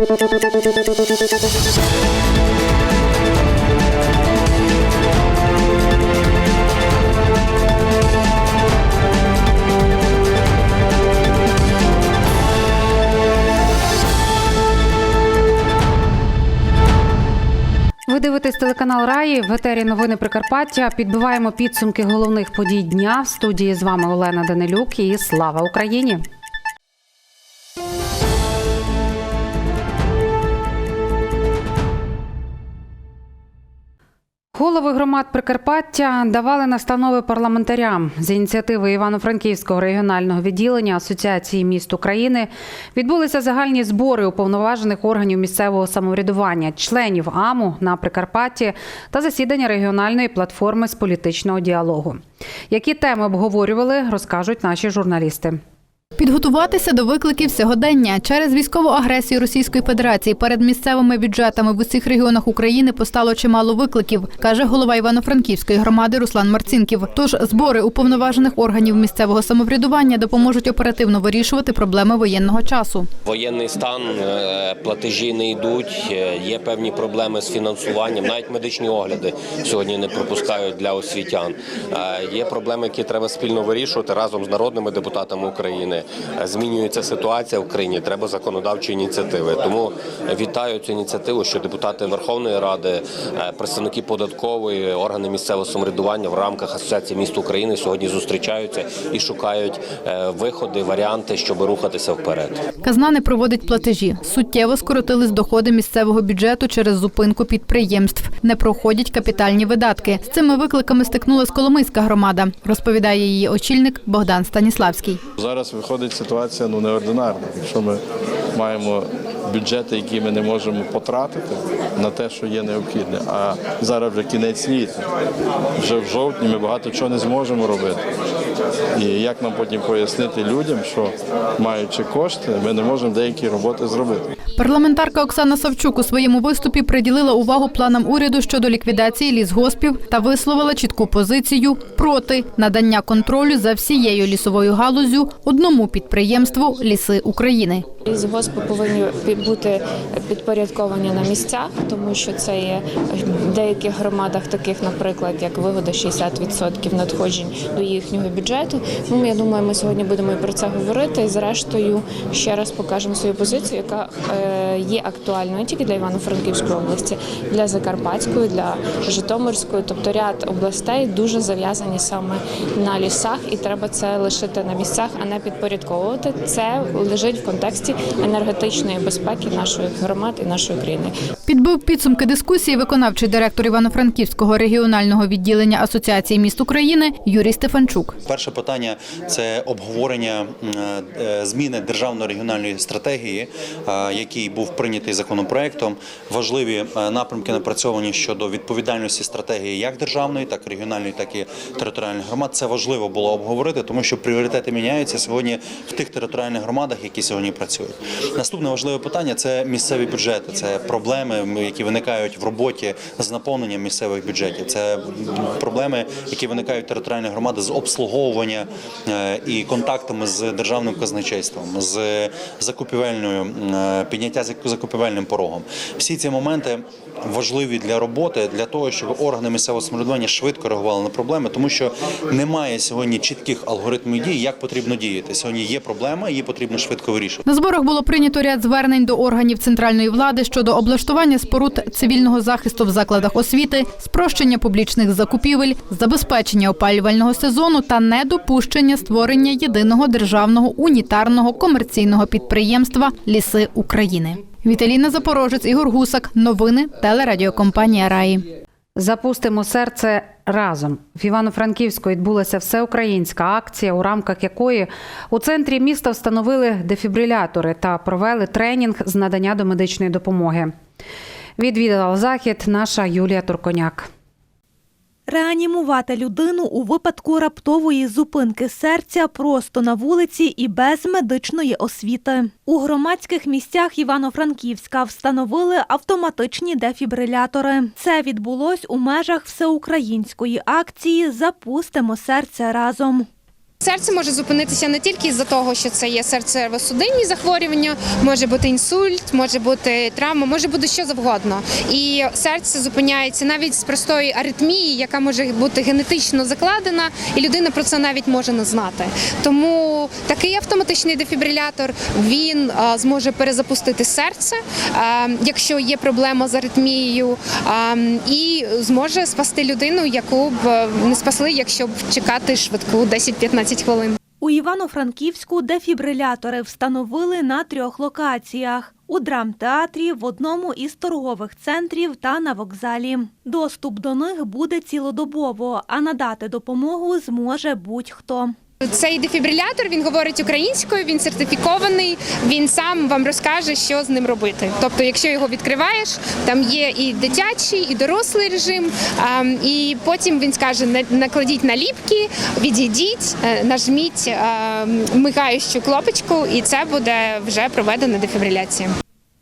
Ви дивитесь телеканал Раї в етері новини Прикарпаття. Підбиваємо підсумки головних подій дня. В студії з вами Олена Данилюк і слава Україні. Голови громад Прикарпаття давали настанови парламентарям з ініціативи Івано-Франківського регіонального відділення Асоціації міст України відбулися загальні збори уповноважених органів місцевого самоврядування, членів АМУ на Прикарпатті та засідання регіональної платформи з політичного діалогу. Які теми обговорювали, розкажуть наші журналісти. Підготуватися до викликів сьогодення через військову агресію Російської Федерації перед місцевими бюджетами в усіх регіонах України постало чимало викликів, каже голова Івано-Франківської громади Руслан Марцінків. Тож збори уповноважених органів місцевого самоврядування допоможуть оперативно вирішувати проблеми воєнного часу. Воєнний стан, е, платежі не йдуть, е, є певні проблеми з фінансуванням. Навіть медичні огляди сьогодні не пропускають для освітян. Е, Є проблеми, які треба спільно вирішувати разом з народними депутатами України. Змінюється ситуація в країні. Треба законодавчі ініціативи. Тому вітаю цю ініціативу, що депутати Верховної Ради, е, представники податкової, органи місцевого самоврядування в рамках Асоціації міст України сьогодні зустрічаються і шукають е, виходи, варіанти, щоб рухатися вперед. Казна не проводить платежі. Суттєво скоротились доходи місцевого бюджету через зупинку підприємств. Не проходять капітальні видатки. З цими викликами стикнулась Коломийська громада, розповідає її очільник Богдан Станіславський. Зараз виходить ситуація ну неординарна. Якщо ми маємо бюджети, які ми не можемо потратити на те, що є необхідне. А зараз вже кінець літа. Вже в жовтні ми багато чого не зможемо робити. І як нам потім пояснити людям, що маючи кошти, ми не можемо деякі роботи зробити. Парламентарка Оксана Савчук у своєму виступі приділила увагу планам уряду щодо ліквідації лісгоспів та висловила чітку позицію проти надання контролю за всією лісовою галузю одному підприємству Ліси України. Лісгоспи повинні бути підпорядковані на місцях, тому що це є в деяких громадах, таких, наприклад, як вигода 60% надходжень до їхнього бюджету. Ну, я думаю, ми сьогодні будемо і про це говорити. І зрештою ще раз покажемо свою позицію, яка е, є актуальною не тільки для Івано-Франківської області, для Закарпатської, для Житомирської, тобто ряд областей дуже зав'язані саме на лісах, і треба це лишити на місцях, а не підпорядковувати. Це лежить в контексті енергетичної безпеки нашої громад і нашої країни. Підбив підсумки дискусії виконавчий директор Івано-Франківського регіонального відділення Асоціації міст України Юрій Стефанчук. Перше питання це обговорення е, зміни державної регіональної стратегії, е, який був прийнятий законопроектом. Важливі е, напрямки напрацьовані щодо відповідальності стратегії як державної, так і регіональної, так і територіальних громад. Це важливо було обговорити, тому що пріоритети міняються сьогодні в тих територіальних громадах, які сьогодні працюють. Наступне важливе питання це місцеві бюджети, це проблеми, які виникають в роботі з наповненням місцевих бюджетів. Це проблеми, які виникають в територіальних громадах з обслуговування е, і контактами з державним казначейством, з закупівельною е, підняття закупівельним порогом. Всі ці моменти важливі для роботи, для того, щоб органи місцевого самоврядування швидко реагували на проблеми, тому що немає сьогодні чітких алгоритмів дій, як потрібно діяти. Сьогодні є проблема, її потрібно швидко вирішити. На було прийнято ряд звернень до органів центральної влади щодо облаштування споруд цивільного захисту в закладах освіти, спрощення публічних закупівель, забезпечення опалювального сезону та недопущення створення єдиного державного унітарного комерційного підприємства Ліси України. Віталіна Запорожець, Ігор Гусак. Новини телерадіокомпанія Раї. Запустимо серце разом. В Івано-Франківську відбулася всеукраїнська акція, у рамках якої у центрі міста встановили дефібрилятори та провели тренінг з надання домедичної допомоги. Відвідала захід наша Юлія Турконяк. Реанімувати людину у випадку раптової зупинки серця просто на вулиці і без медичної освіти. У громадських місцях Івано-Франківська встановили автоматичні дефібрилятори. Це відбулось у межах всеукраїнської акції Запустимо серце разом. Серце може зупинитися не тільки з-за того, що це є серцево-судинні захворювання, може бути інсульт, може бути травма, може бути що завгодно. І серце зупиняється навіть з простої аритмії, яка може бути генетично закладена, і людина про це навіть може не знати. Тому такий автоматичний дефібрилятор він зможе перезапустити серце, якщо є проблема з аритмією, і зможе спасти людину, яку б не спасли, якщо б чекати швидку 10-15 хвилин. У Івано-Франківську дефібрилятори встановили на трьох локаціях. У драмтеатрі, в одному із торгових центрів та на вокзалі. Доступ до них буде цілодобово, а надати допомогу зможе будь-хто. Цей дефібрилятор він говорить українською, він сертифікований. Він сам вам розкаже, що з ним робити. Тобто, якщо його відкриваєш, там є і дитячий, і дорослий режим. І потім він скаже: «На- накладіть наліпки, відійдіть, е, нажміть мигаючу кнопочку, і це буде вже проведена дефібриляція.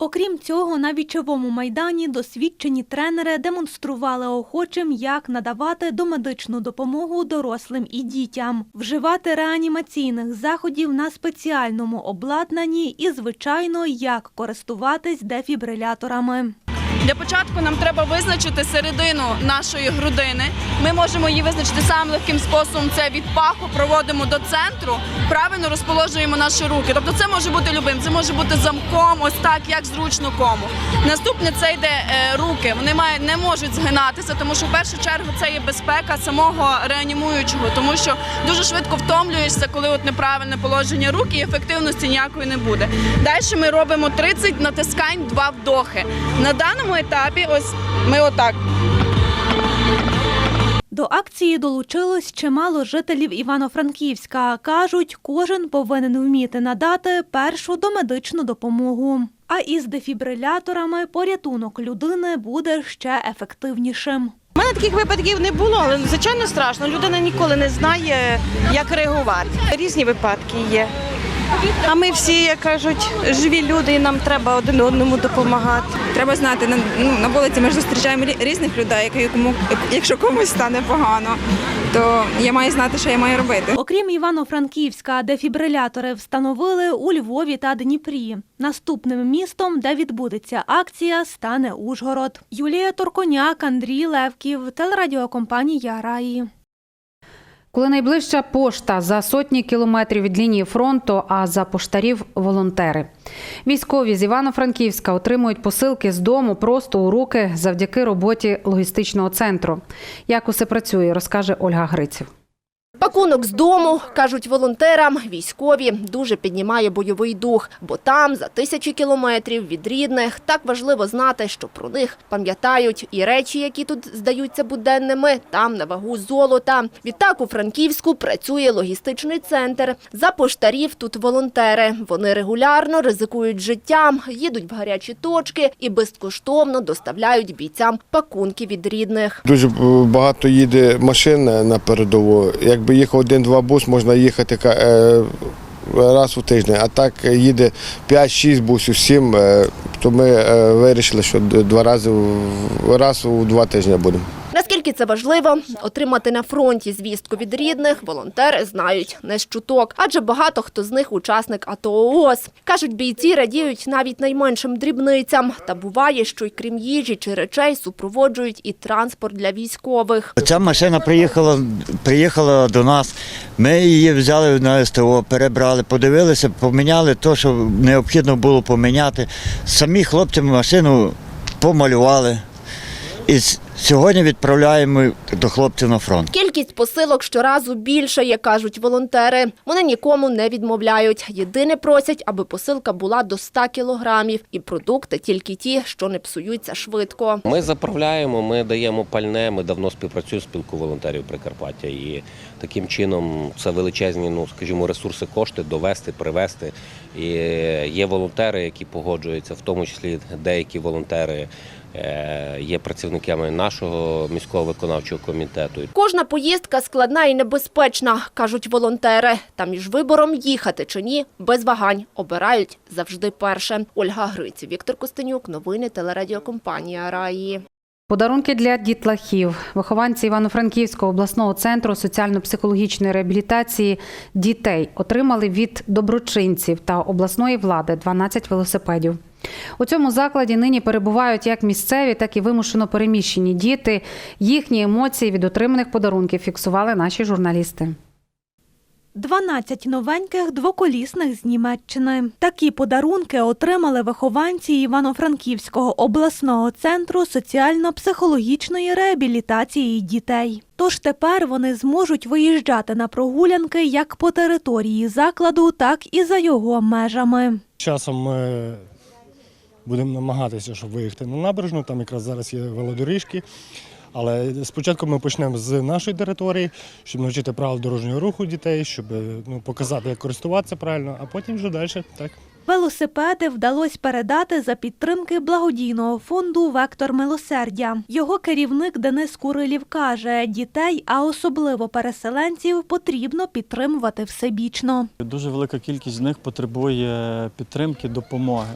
Окрім цього, на вічовому майдані досвідчені тренери демонстрували охочим, як надавати домедичну допомогу дорослим і дітям, вживати реанімаційних заходів на спеціальному обладнанні і, звичайно, як користуватись дефібриляторами. Для початку нам треба визначити середину нашої грудини. Ми можемо її визначити самим легким способом. Це від паху проводимо до центру, правильно розположуємо наші руки. Тобто це може бути любим, це може бути замком, ось так, як зручно кому. Наступне це йде е, руки. Вони мають не можуть згинатися, тому що в першу чергу це є безпека самого реанімуючого, тому що дуже швидко втомлюєшся, коли от неправильне положення рук і ефективності ніякої не буде. Далі ми робимо 30 натискань, два вдохи. На даному етапі, ось ми отак. До акції долучилось чимало жителів Івано-Франківська. Кажуть, кожен повинен вміти надати першу домедичну допомогу. А із дефібриляторами порятунок людини буде ще ефективнішим. У мене таких випадків не було, але звичайно страшно. Людина ніколи не знає, як реагувати. Різні випадки є. А ми всі, як кажуть, живі люди, і нам треба один одному допомагати. Треба знати, на, ну, на вулиці ми ж зустрічаємо різних людей, які кому, якщо комусь стане погано, то я маю знати, що я маю робити. Окрім Івано-Франківська, дефібрилятори встановили у Львові та Дніпрі. Наступним містом, де відбудеться акція, стане Ужгород. Юлія Торконяк, Андрій Левків, телерадіокомпанія Раї. Коли найближча пошта за сотні кілометрів від лінії фронту, а за поштарів волонтери. Військові з Івано-Франківська отримують посилки з дому просто у руки завдяки роботі логістичного центру. Як усе працює, розкаже Ольга Гриців. Пакунок з дому, кажуть волонтерам, військові дуже піднімає бойовий дух, бо там, за тисячі кілометрів від рідних, так важливо знати, що про них пам'ятають і речі, які тут здаються буденними, там на вагу золота. Відтак у Франківську працює логістичний центр. За поштарів тут волонтери. Вони регулярно ризикують життям, їдуть в гарячі точки і безкоштовно доставляють бійцям пакунки від рідних. Дуже багато їде машин на передову. Якби їхав один-два бус, можна їхати е, раз у тиждень. А так їде 5-6 бусів, 7, е, то ми е, вирішили, що два рази раз у два тижні будемо. Наскільки це важливо отримати на фронті звістку від рідних, волонтери знають не з чуток, адже багато хто з них учасник АТО ООС. Кажуть, бійці радіють навіть найменшим дрібницям. Та буває, що й крім їжі чи речей супроводжують і транспорт для військових. Ця машина приїхала, приїхала до нас. Ми її взяли на СТО, перебрали, подивилися, поміняли те, що необхідно було поміняти. Самі хлопці машину помалювали. І сьогодні відправляємо до хлопців на фронт. Кількість посилок щоразу більше, як кажуть волонтери. Вони нікому не відмовляють. Єдине просять, аби посилка була до 100 кілограмів. І продукти тільки ті, що не псуються швидко. Ми заправляємо, ми даємо пальне. Ми давно співпрацюємо з спілкою волонтерів Прикарпаття. І таким чином це величезні, ну скажімо, ресурси, кошти довести, привезти. І є волонтери, які погоджуються, в тому числі деякі волонтери є працівниками нашого міського виконавчого комітету. Кожна поїздка складна і небезпечна, кажуть волонтери. Та між вибором їхати чи ні, без вагань обирають завжди перше. Ольга Гриць, Віктор Костенюк, новини телерадіокомпанія Раї. Подарунки для дітлахів. Вихованці Івано-Франківського обласного центру соціально-психологічної реабілітації дітей отримали від доброчинців та обласної влади 12 велосипедів. У цьому закладі нині перебувають як місцеві, так і вимушено переміщені діти. Їхні емоції від отриманих подарунків фіксували наші журналісти. 12 новеньких двоколісних з Німеччини. Такі подарунки отримали вихованці Івано-Франківського обласного центру соціально-психологічної реабілітації дітей. Тож тепер вони зможуть виїжджати на прогулянки як по території закладу, так і за його межами. Часом ми будемо намагатися, щоб виїхати на набережну. Там якраз зараз є велодоріжки. Але спочатку ми почнемо з нашої території, щоб навчити правил дорожнього руху дітей, щоб ну, показати, як користуватися правильно, а потім вже далі. Так. Велосипеди вдалося передати за підтримки благодійного фонду Вектор милосердя. Його керівник Денис Курилів каже, дітей, а особливо переселенців, потрібно підтримувати всебічно. Дуже велика кількість з них потребує підтримки, допомоги.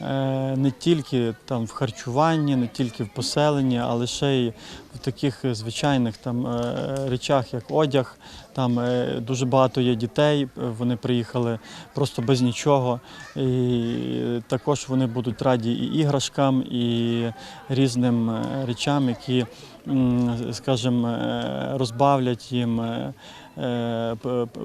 Е, Не тільки там в харчуванні, не тільки в поселенні, але ще й в таких звичайних там е, речах, як одяг. Там е, дуже багато є дітей, е, вони приїхали просто без нічого. І також вони будуть раді і іграшкам, і різним е, речам, які, скажімо, е, розбавлять їм е, е,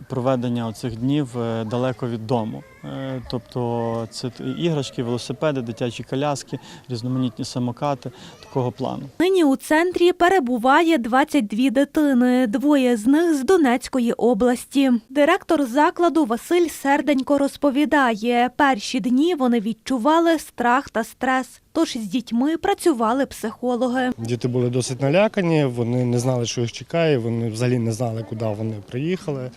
проведення цих днів е, далеко від дому. Е, Тобто це іграшки, велосипеди, дитячі коляски, різноманітні самокати такого плану. Нині у центрі перебуває 22 дитини, двоє з них з Донецької області. Директор закладу Василь Серденько розповідає, перші дні вони відчували страх та стрес. Тож з дітьми працювали психологи. Діти були досить налякані, вони не знали, що їх чекає, вони взагалі не знали, куди вони приїхали.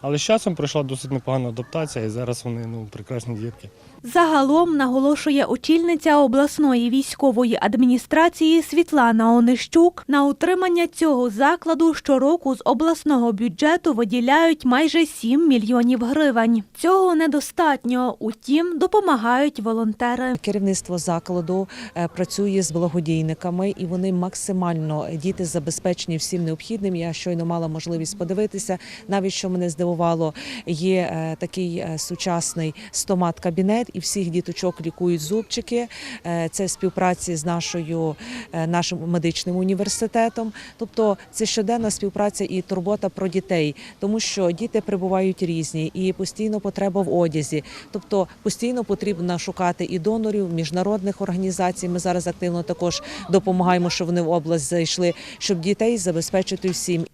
Але з часом пройшла досить непогана адаптація, і зараз вони ну, прекрасні дітки. Загалом наголошує очільниця обласної військової адміністрації Світлана Онищук. На утримання цього закладу щороку з обласного бюджету виділяють майже 7 мільйонів гривень. Цього недостатньо, утім, допомагають волонтери. Керівництво закладу е, працює з благодійниками, і вони максимально е, діти забезпечені всім необхідним. Я щойно мала можливість подивитися. Навіть що мене здивувало, є е, такий сучасний і всіх діточок лікують зубчики. Е, Це в співпраці з нашою е, нашим медичним університетом. Тобто це щоденна співпраця і турбота про дітей, тому що діти прибувають різні і постійно потреба в одязі. Тобто постійно потрібно шукати і донорів, міжнародних організацій. Ми зараз активно також допомагаємо, щоб вони в область зайшли, щоб дітей забезпечити всім.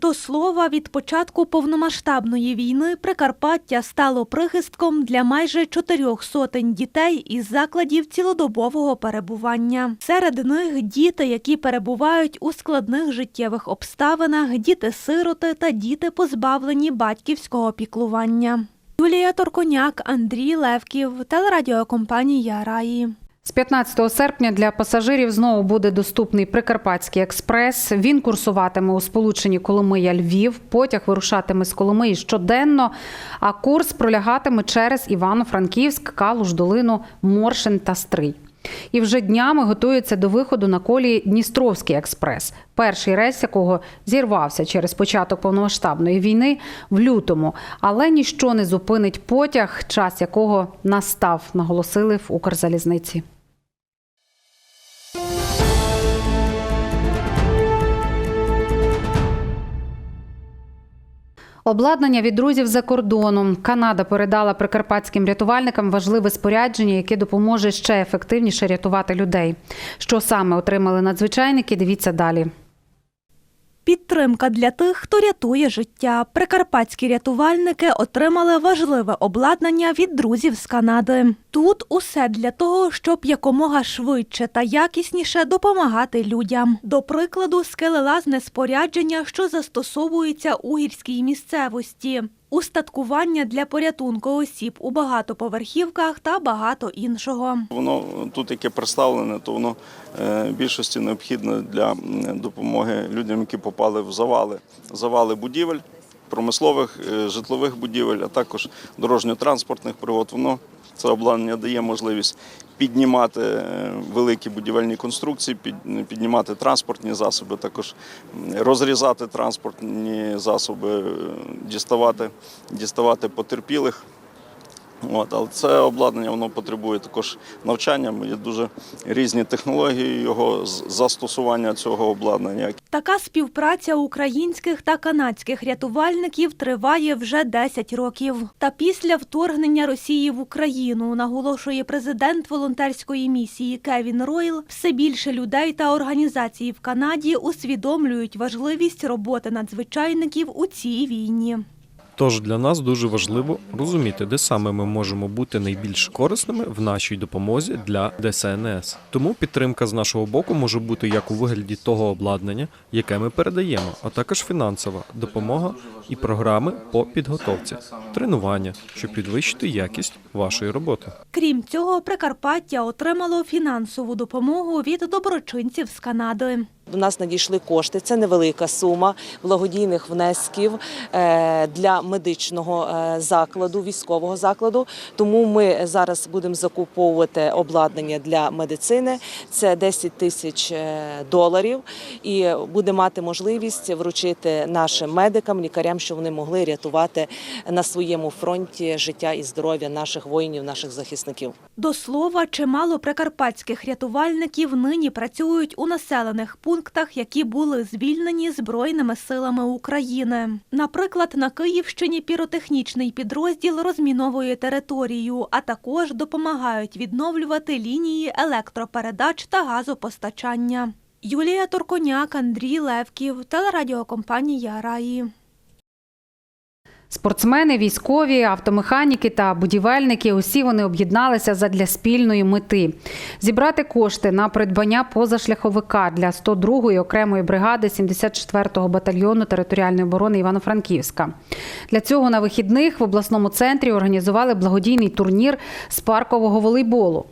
До слова, від початку повномасштабної війни Прикарпаття стало прихистком для майже чотирьох сотень дітей із закладів цілодобового перебування. Серед них діти, які перебувають у складних життєвих обставинах, діти-сироти та діти, позбавлені батьківського піклування. Юлія Торконяк, Андрій Левків, телерадіокомпанія Раї. З 15 серпня для пасажирів знову буде доступний Прикарпатський експрес. Він курсуватиме у сполученні Коломия Львів. Потяг вирушатиме з Коломиї щоденно, а курс пролягатиме через Івано-Франківськ, Калуш, Долину, Моршин та Стрий. І вже днями готується до виходу на колії Дністровський експрес, перший рейс якого зірвався через початок повномасштабної війни в лютому. Але ніщо не зупинить потяг, час якого настав, наголосили в Укрзалізниці. Обладнання від друзів за кордоном. Канада передала прикарпатським рятувальникам важливе спорядження, яке допоможе ще ефективніше рятувати людей. Що саме отримали надзвичайники? Дивіться далі. Підтримка для тих, хто рятує життя. Прикарпатські рятувальники отримали важливе обладнання від друзів з Канади. Тут усе для того, щоб якомога швидше та якісніше допомагати людям. До прикладу, скелелазне спорядження, що застосовується у гірській місцевості. Устаткування для порятунку осіб у багатоповерхівках та багато іншого. Воно тут яке представлене, то воно е, більшості необхідне для допомоги людям, які попали в завали, завали будівель, промислових, е, житлових будівель, а також дорожньо-транспортних пригод. Воно Це обладнання дає можливість піднімати е, великі будівельні конструкції, піднімати транспортні засоби, також розрізати транспортні засоби, е, діставати, діставати потерпілих. От, але це обладнання воно потребує також навчання. Є дуже різні технології його застосування цього обладнання. Така співпраця українських та канадських рятувальників триває вже 10 років. Та після вторгнення Росії в Україну, наголошує президент волонтерської місії Кевін Ройл, все більше людей та організацій в Канаді усвідомлюють важливість роботи надзвичайників у цій війні. Тож для нас дуже важливо розуміти, де саме ми можемо бути найбільш корисними в нашій допомозі для ДСНС. Тому підтримка з нашого боку може бути як у вигляді того обладнання, яке ми передаємо, а також фінансова допомога і програми по підготовці, тренування, щоб підвищити якість вашої роботи. Крім цього, Прикарпаття отримало фінансову допомогу від доброчинців з Канади. До нас надійшли кошти. Це невелика сума благодійних внесків е, для медичного е, закладу, військового закладу. Тому ми зараз будемо закуповувати обладнання для медицини. Це 10 тисяч е, доларів, і буде мати можливість вручити нашим медикам, лікарям, щоб вони могли рятувати на своєму фронті життя і здоров'я наших воїнів, наших захисників. До слова, чимало прикарпатських рятувальників нині працюють у населених пунктах, які були звільнені Збройними силами України. Наприклад, на Київщині піротехнічний підрозділ розміновує територію, а також допомагають відновлювати лінії електропередач та газопостачання. Юлія Торконяк, Андрій Левків, телерадіокомпанія Раї. Спортсмени, військові, автомеханіки та будівельники усі вони об'єдналися задля спільної мети зібрати кошти на придбання позашляховика для 102-ї окремої бригади 74-го батальйону територіальної оборони Івано-Франківська. Для цього на вихідних в обласному центрі організували благодійний турнір з паркового волейболу.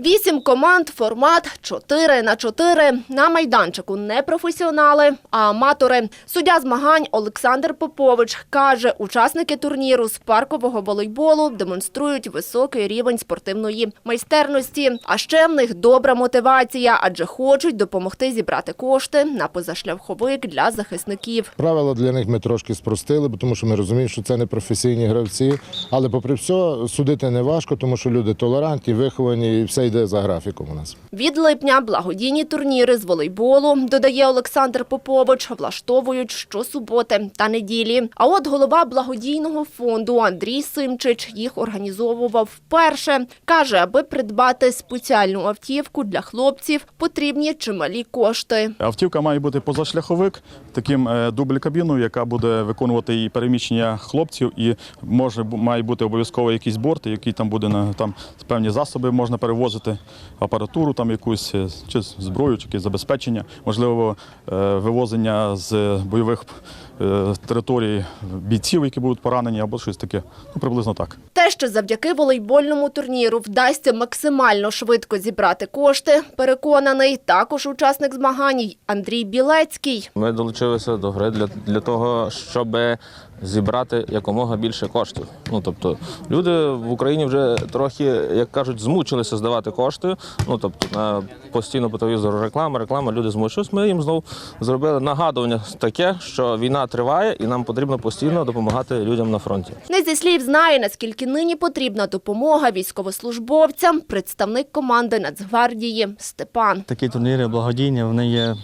Вісім команд, формат 4 на 4. На майданчику не професіонали, а аматори. Суддя змагань Олександр Попович каже, учасники турніру з паркового волейболу демонструють високий рівень спортивної майстерності. А ще в них добра мотивація, адже хочуть допомогти зібрати кошти на позашляховик для захисників. Правила для них ми трошки спростили, тому що ми розуміємо, що це не професійні гравці. Але попри все, судити не важко, тому що люди толерантні, виховані, і все йде за графіком у нас. Від липня благодійні турніри з волейболу, додає Олександр Попович, влаштовують щосуботи та неділі. А от голова благодійного фонду Андрій Симчич їх організовував вперше. Каже, аби придбати спеціальну автівку для хлопців, потрібні чималі кошти. Автівка має бути позашляховик, таким е, дубль кабіною, яка буде виконувати і переміщення хлопців, і може має бути обов'язково якийсь борт, який там буде на там певні засоби можна перевозити, апаратуру там якусь, е, чи зброю, чи якесь забезпечення, можливо, е, вивозення з бойових е, територій бійців, які будуть поранені, або щось таке. Ну, приблизно так. Те, що завдяки волейбольному турніру вдасться максимально швидко зібрати кошти, переконаний також учасник змагань Андрій Білецький. Ми долучилися до гри для, для того, щоб зібрати якомога більше коштів. Ну тобто люди в Україні вже трохи, як кажуть, змучилися здавати кошти. Ну тобто на постійно по телевізору реклама, реклама, люди змучились. Ми їм знову зробили нагадування таке, що війна триває, і нам потрібно постійно допомагати людям на фронті. Не зі слів знає, наскільки нині потрібна допомога військовослужбовцям, представник команди Нацгвардії Степан. Такі турніри благодійні, вони є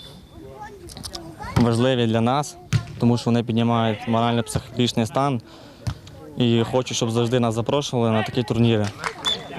важливі для нас, тому що вони піднімають морально-психологічний стан. І хочу, щоб завжди нас запрошували на такі турніри.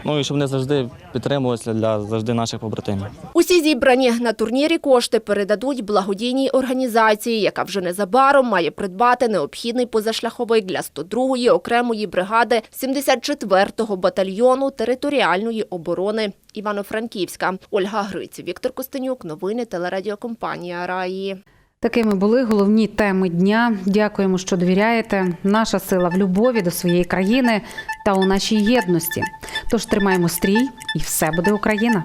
Ну і щоб вони завжди підтримувалися для завжди наших побратимів. Усі зібрані на турнірі кошти передадуть благодійній організації, яка вже незабаром має придбати необхідний позашляховик для 102-ї окремої бригади 74-го батальйону територіальної оборони Івано-Франківська. Ольга Гриць, Віктор Костенюк. Новини телерадіокомпанія Раї. Такими були головні теми дня. Дякуємо, що довіряєте. Наша сила в любові до своєї країни та у нашій єдності. Тож тримаємо стрій, і все буде Україна.